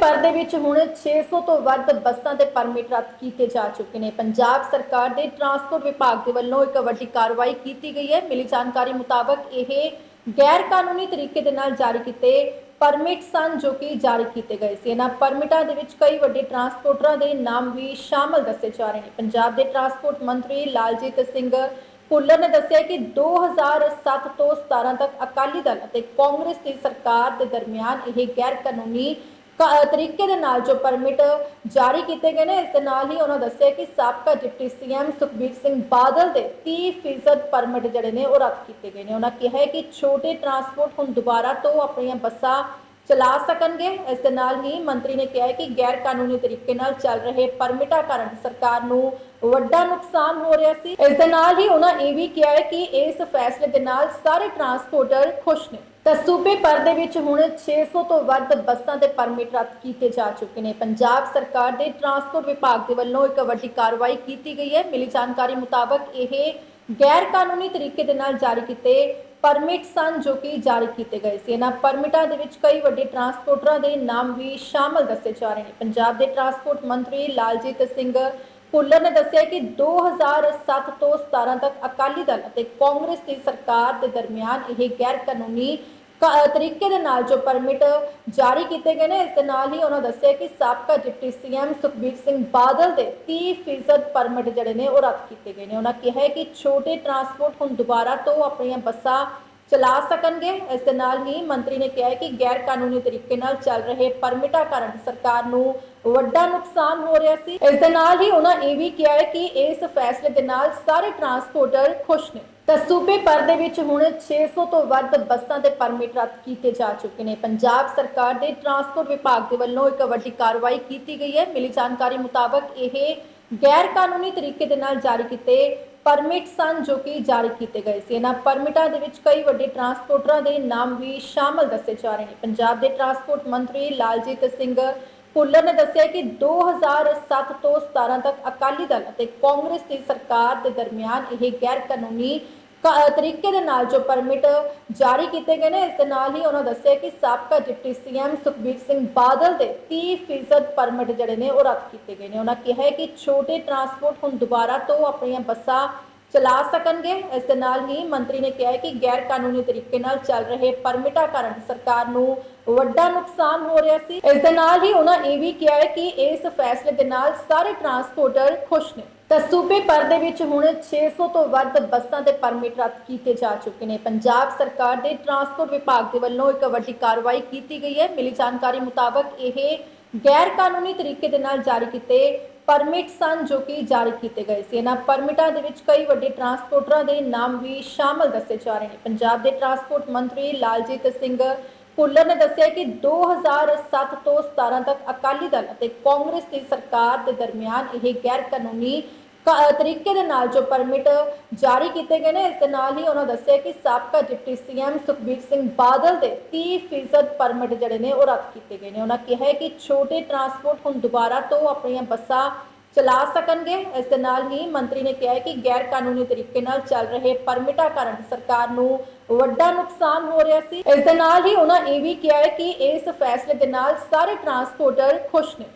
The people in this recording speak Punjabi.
ਭਰ ਦੇ ਵਿੱਚ ਹੁਣ 600 ਤੋਂ ਵੱਧ ਬੱਸਾਂ ਦੇ ਪਰਮਿਟ ਰੱਦ ਕੀਤੇ ਜਾ ਚੁੱਕੇ ਨੇ। ਪੰਜਾਬ ਸਰਕਾਰ ਦੇ ਟਰਾਂਸਪੋਰਟ ਵਿਭਾਗ ਦੇ ਵੱਲੋਂ ਇੱਕ ਵੱਡੀ ਕਾਰਵਾਈ ਕੀਤੀ ਗਈ ਹੈ। ਮਿਲੀ ਜਾਣਕਾਰੀ ਮੁਤਾਬਕ ਇਹ ਗੈਰ ਕਾਨੂੰਨੀ ਤਰੀਕੇ ਦੇ ਨਾਲ ਜਾਰੀ ਕੀਤੇ ਪਰਮਿਟ ਸਨ ਜੋ ਕਿ ਜਾਰੀ ਕੀਤੇ ਗਏ ਸੀ। ਇਹਨਾਂ ਪਰਮਿਟਾਂ ਦੇ ਵਿੱਚ ਕਈ ਵੱਡੇ ਟਰਾਂਸਪੋਰਟਰਾਂ ਦੇ ਨਾਮ ਵੀ ਸ਼ਾਮਲ ਦੱਸੇ ਜਾ ਰਹੇ ਨੇ। ਪੰਜਾਬ ਦੇ ਟਰਾਂਸਪੋਰਟ ਮੰਤਰੀ ਲਾਲਜੀਤ ਸਿੰਘ ਭੁੱਲਰ ਨੇ ਦੱਸਿਆ ਕਿ 2007 ਤੋਂ 17 ਤੱਕ ਅਕਾਲੀ ਦਲ ਅਤੇ ਕਾਂਗਰਸ ਦੀ ਸਰਕਾਰ ਦੇ ਦਰਮਿਆਨ ਇਹ ਗੈਰ ਕਾਨੂੰਨੀ ਕ- ਤਰੀਕੇ ਦੇ ਨਾਲ ਜੋ ਪਰਮਿਟ ਜਾਰੀ ਕੀਤੇ ਗਏ ਨੇ, ਇਸ ਦੇ ਨਾਲ ਹੀ ਉਹਨਾਂ ਦੱਸਿਆ ਕਿ ਸਾਬਕਾ ਡਿਪਟੀ ਸੀਐਮ ਸੁਖਬੀਰ ਸਿੰਘ ਬਾਦਲ ਦੇ 30% ਪਰਮਿਟ ਜਿਹੜੇ ਨੇ, ਉਹ ਰੱਦ ਕੀਤੇ ਗਏ ਨੇ। ਉਹਨਾਂ ਕਿਹਾ ਹੈ ਕਿ ਛੋਟੇ ਟਰਾਂਸਪੋਰਟ ਹੁਣ ਦੁਬਾਰਾ ਤੋਂ ਆਪਣੀਆਂ ਬੱਸਾਂ ਚਲਾ ਸਕਣਗੇ। ਇਸ ਦੇ ਨਾਲ ਹੀ ਮੰਤਰੀ ਨੇ ਕਿਹਾ ਹੈ ਕਿ ਗੈਰ ਕਾਨੂੰਨੀ ਤਰੀਕੇ ਨਾਲ ਚੱਲ ਰਹੇ ਪਰਮਿਟਾਂ ਕਾਰਨ ਸਰਕਾਰ ਨੂੰ ਵੱਡਾ ਨੁਕਸਾਨ ਹੋ ਰਿਹਾ ਸੀ। ਇਸ ਦੇ ਨਾਲ ਹੀ ਉਹਨਾਂ ਇਹ ਵੀ ਕਿਹਾ ਹੈ ਕਿ ਇਸ ਫੈਸਲੇ ਦੇ ਨਾਲ ਸਾਰੇ ਟਰਾਂਸਪੋਰਟਰ ਖੁਸ਼ ਨੇ। ਤਾਂ ਸੂਬੇ ਭਰ ਦੇ ਵਿੱਚ ਹੁਣ 600 ਤੋਂ ਵੱਧ ਬੱਸਾਂ ਦੇ ਪਰਮਿਟ ਰੱਦ ਕੀਤੇ ਜਾ ਚੁੱਕੇ ਨੇ। ਪੰਜਾਬ ਸਰਕਾਰ ਦੇ ਟਰਾਂਸਪੋਰਟ ਵਿਭਾਗ ਦੇ ਵੱਲੋਂ ਇੱਕ ਵੱਡੀ ਕਾਰਵਾਈ ਕੀਤੀ ਗਈ ਹੈ। ਮਿਲੀ ਜਾਣਕਾਰੀ ਮੁਤਾਬਕ ਇਹ ਗੈਰ ਕਾਨੂੰਨੀ ਤਰੀਕੇ ਦੇ ਨਾਲ ਜਾਰੀ ਕੀਤੇ ਪਰਮਿਟ ਸਨ ਜੋ ਕਿ ਜਾਰੀ ਕੀਤੇ ਗਏ ਸੀ। ਇਹਨਾਂ ਪਰਮਿਟਾਂ ਦੇ ਵਿੱਚ ਕਈ ਵੱਡੇ ਟਰਾਂਸਪੋਰਟਰਾਂ ਦੇ ਨਾਮ ਵੀ ਸ਼ਾਮਲ ਦੱਸੇ ਜਾ ਰਹੇ ਨੇ। ਪੰਜਾਬ ਦੇ ਟਰਾਂਸਪੋਰਟ ਮੰਤਰੀ ਲਾਲਜੀਤ ਸਿੰਘ ਭੁੱਲਰ ਨੇ ਦੱਸਿਆ ਕਿ 2007 ਤੋਂ 17 ਤੱਕ ਅਕਾਲੀ ਦਲ ਅਤੇ ਕਾਂਗਰਸ ਦੀ ਸਰਕਾਰ ਦੇ ਦਰਮਿਆਨ ਇਹ ਗੈਰ ਕਾਨੂੰਨੀ ਤਰੀਕੇ ਦੇ ਨਾਲ ਜੋ ਪਰਮਿਟ ਜਾਰੀ ਕੀਤੇ ਗਏ ਨੇ, ਇਸ ਦੇ ਨਾਲ ਹੀ ਉਹਨਾਂ ਦੱਸਿਆ ਕਿ ਸਾਬਕਾ ਡਿਪਟੀ ਸੀਐਮ ਸੁਖਬੀਰ ਸਿੰਘ ਬਾਦਲ ਦੇ 30% ਪਰਮਿਟ ਜਿਹੜੇ ਨੇ ਉਹ ਰੱਦ ਕੀਤੇ ਗਏ ਨੇ। ਉਹਨਾਂ ਕਿਹਾ ਕਿ ਛੋਟੇ ਟਰਾਂਸਪੋਰਟ ਹੁਣ ਦੁਬਾਰਾ ਤੋਂ ਆਪਣੀਆਂ ਬੱਸਾਂ ਚਲਾ ਸਕਣਗੇ। ਇਸ ਦੇ ਨਾਲ ਹੀ ਮੰਤਰੀ ਨੇ ਕਿਹਾ ਕਿ ਗੈਰ ਕਾਨੂੰਨੀ ਤਰੀਕੇ ਨਾਲ ਚੱਲ ਰਹੇ ਪਰਮਿਟਾਂ ਕਾਰਨ ਸਰਕਾਰ ਨੂੰ ਵੱਡਾ ਨੁਕਸਾਨ ਹੋ ਰਿਹਾ ਸੀ। ਇਸ ਦੇ ਨਾਲ ਹੀ ਉਹਨਾਂ ਇਹ ਵੀ ਕਿਹਾ ਹੈ ਕਿ ਇਸ ਫੈਸਲੇ ਦੇ ਨਾਲ ਸਾਰੇ ਟਰਾਂਸਪੋਰਟਰ ਖੁਸ਼ ਨੇ। ਤਾਂ ਸੂਬੇ ਭਰ ਦੇ ਵਿੱਚ ਹੁਣ 600 ਤੋਂ ਵੱਧ ਬੱਸਾਂ ਦੇ ਪਰਮਿਟ ਰੱਦ ਕੀਤੇ ਜਾ ਚੁੱਕੇ ਨੇ। ਪੰਜਾਬ ਸਰਕਾਰ ਦੇ ਟਰਾਂਸਪੋਰਟ ਵਿਭਾਗ ਦੇ ਵੱਲੋਂ ਇੱਕ ਵੱਡੀ ਕਾਰਵਾਈ ਕੀਤੀ ਗਈ ਹੈ। ਮਿਲੀ ਜਾਣਕਾਰੀ ਮੁਤਾਬਕ ਇਹ ਗੈਰ ਕਾਨੂੰਨੀ ਤਰੀਕੇ ਦੇ ਨਾਲ ਜਾਰੀ ਕੀਤੇ ਪਰਮਿਟ ਸਨ ਜੋ ਕਿ ਜਾਰੀ ਕੀਤੇ ਗਏ ਸੀ। ਇਹਨਾਂ ਪਰਮਿਟਾਂ ਦੇ ਵਿੱਚ ਕਈ ਵੱਡੇ ਟਰਾਂਸਪੋਰਟਰਾਂ ਦੇ ਨਾਮ ਵੀ ਸ਼ਾਮਲ ਦੱਸੇ ਜਾ ਰਹੇ ਨੇ। ਪੰਜਾਬ ਦੇ ਟਰਾਂਸਪੋਰਟ ਮੰਤਰੀ ਲਾਲਜੀਤ ਸਿੰਘ ਭੁੱਲਰ ਨੇ ਦੱਸਿਆ ਕਿ 2007 ਤੋਂ 17 ਤੱਕ ਅਕਾਲੀ ਦਲ ਅਤੇ ਕਾਂਗਰਸ ਦੀ ਸਰਕਾਰ ਦੇ ਦਰਮਿਆਨ ਇਹ ਗੈਰ ਕਾਨੂੰਨੀ ਤਰੀਕੇ ਦੇ ਨਾਲ ਜੋ ਪਰਮਿਟ ਜਾਰੀ ਕੀਤੇ ਗਏ ਨੇ, ਇਸ ਦੇ ਨਾਲ ਹੀ ਉਹਨਾਂ ਦੱਸਿਆ ਕਿ ਸਾਬਕਾ ਡਿਪਟੀ ਸੀਐਮ ਸੁਖਬੀਰ ਸਿੰਘ ਬਾਦਲ ਦੇ 30% ਪਰਮਿਟ ਜਿਹੜੇ ਨੇ, ਉਹ ਰੱਦ ਕੀਤੇ ਗਏ ਨੇ। ਉਹਨਾਂ ਕਿਹਾ ਹੈ ਕਿ ਛੋਟੇ ਟਰਾਂਸਪੋਰਟ ਹੁਣ ਦੁਬਾਰਾ ਤੋਂ ਆਪਣੀਆਂ ਬੱਸਾਂ ਚਲਾ ਸਕਣਗੇ। ਇਸ ਦੇ ਨਾਲ ਹੀ ਮੰਤਰੀ ਨੇ ਕਿਹਾ ਹੈ ਕਿ ਗੈਰ ਕਾਨੂੰਨੀ ਤਰੀਕੇ ਨਾਲ ਚੱਲ ਰਹੇ ਪਰਮਿਟਾਂ ਕਾਰਨ ਸਰਕਾਰ ਨੂੰ ਵੱਡਾ ਨੁਕਸਾਨ ਹੋ ਰਿਹਾ ਸੀ। ਇਸ ਦੇ ਨਾਲ ਹੀ ਉਹਨਾਂ ਇਹ ਵੀ ਕਿਹਾ ਹੈ ਕਿ ਇਸ ਫੈਸਲੇ ਦੇ ਨਾਲ ਸਾਰੇ ਟਰਾਂਸਪੋਰਟਰ ਖੁਸ਼ ਨੇ। ਤਾਂ ਸੂਬੇ ਭਰ ਦੇ ਵਿੱਚ ਹੁਣ 600 ਤੋਂ ਵੱਧ ਬੱਸਾਂ ਦੇ ਪਰਮਿਟ ਰੱਦ ਕੀਤੇ ਜਾ ਚੁੱਕੇ ਨੇ। ਪੰਜਾਬ ਸਰਕਾਰ ਦੇ ਟਰਾਂਸਪੋਰਟ ਵਿਭਾਗ ਦੇ ਵੱਲੋਂ ਇੱਕ ਵੱਡੀ ਕਾਰਵਾਈ ਕੀਤੀ ਗਈ ਹੈ। ਮਿਲੀ ਜਾਣਕਾਰੀ ਮੁਤਾਬਕ ਇਹ ਗੈਰ ਕਾਨੂੰਨੀ ਤਰੀਕੇ ਦੇ ਨਾਲ ਜਾਰੀ ਕੀਤੇ ਪਰਮਿਟ ਸਨ ਜੋ ਕਿ ਜਾਰੀ ਕੀਤੇ ਗਏ ਸੀ। ਇਹਨਾਂ ਪਰਮਿਟਾਂ ਦੇ ਵਿੱਚ ਕਈ ਵੱਡੇ ਟਰਾਂਸਪੋਰਟਰਾਂ ਦੇ ਨਾਮ ਵੀ ਸ਼ਾਮਲ ਦੱਸੇ ਜਾ ਰਹੇ ਨੇ। ਪੰਜਾਬ ਦੇ ਟਰਾਂਸਪੋਰਟ ਮੰਤਰੀ ਲਾਲਜੀਤ ਸਿੰਘ ਭੁੱਲਰ ਨੇ ਦੱਸਿਆ ਕਿ 2007 ਤੋਂ 17 ਤੱਕ ਅਕਾਲੀ ਦਲ ਅਤੇ ਕਾਂਗਰਸ ਦੀ ਸਰਕਾਰ ਦੇ ਦਰਮਿਆਨ ਇਹ ਗੈਰ ਕਾਨੂੰਨੀ ਤਰੀਕੇ ਦੇ ਨਾਲ ਜੋ ਪਰਮਿਟ ਜਾਰੀ ਕੀਤੇ ਗਏ ਨੇ, ਇਸ ਦੇ ਨਾਲ ਹੀ ਉਹਨਾਂ ਦੱਸਿਆ ਕਿ ਸਾਬਕਾ ਡਿਪਟੀ ਸੀਐਮ ਸੁਖਬੀਰ ਸਿੰਘ ਬਾਦਲ ਦੇ 30% ਪਰਮਿਟ ਜਿਹੜੇ ਨੇ ਉਹ ਰੱਦ ਕੀਤੇ ਗਏ ਨੇ। ਉਹਨਾਂ ਕਿਹਾ ਹੈ ਕਿ ਛੋਟੇ ਟਰਾਂਸਪੋਰਟ ਹੁਣ ਦੁਬਾਰਾ ਤੋਂ ਆਪਣੀਆਂ ਬੱਸਾਂ ਚਲਾ ਸਕਣਗੇ। ਇਸ ਦੇ ਨਾਲ ਹੀ ਮੰਤਰੀ ਨੇ ਕਿਹਾ ਹੈ ਕਿ ਗੈਰ ਕਾਨੂੰਨੀ ਤਰੀਕੇ ਨਾਲ ਚੱਲ ਰਹੇ ਪਰਮਿਟਾਂ ਕਾਰਨ ਸਰਕਾਰ ਨੂੰ ਵੱਡਾ ਨੁਕਸਾਨ ਹੋ ਰਿਹਾ ਸੀ। ਇਸ ਦੇ ਨਾਲ ਹੀ ਉਹਨਾਂ ਇਹ ਵੀ ਕਿਹਾ ਹੈ ਕਿ ਇਸ ਫੈਸਲੇ ਦੇ ਨਾਲ ਸਾਰੇ ਟਰਾਂਸਪੋਰਟਰ ਖੁਸ਼ ਨੇ।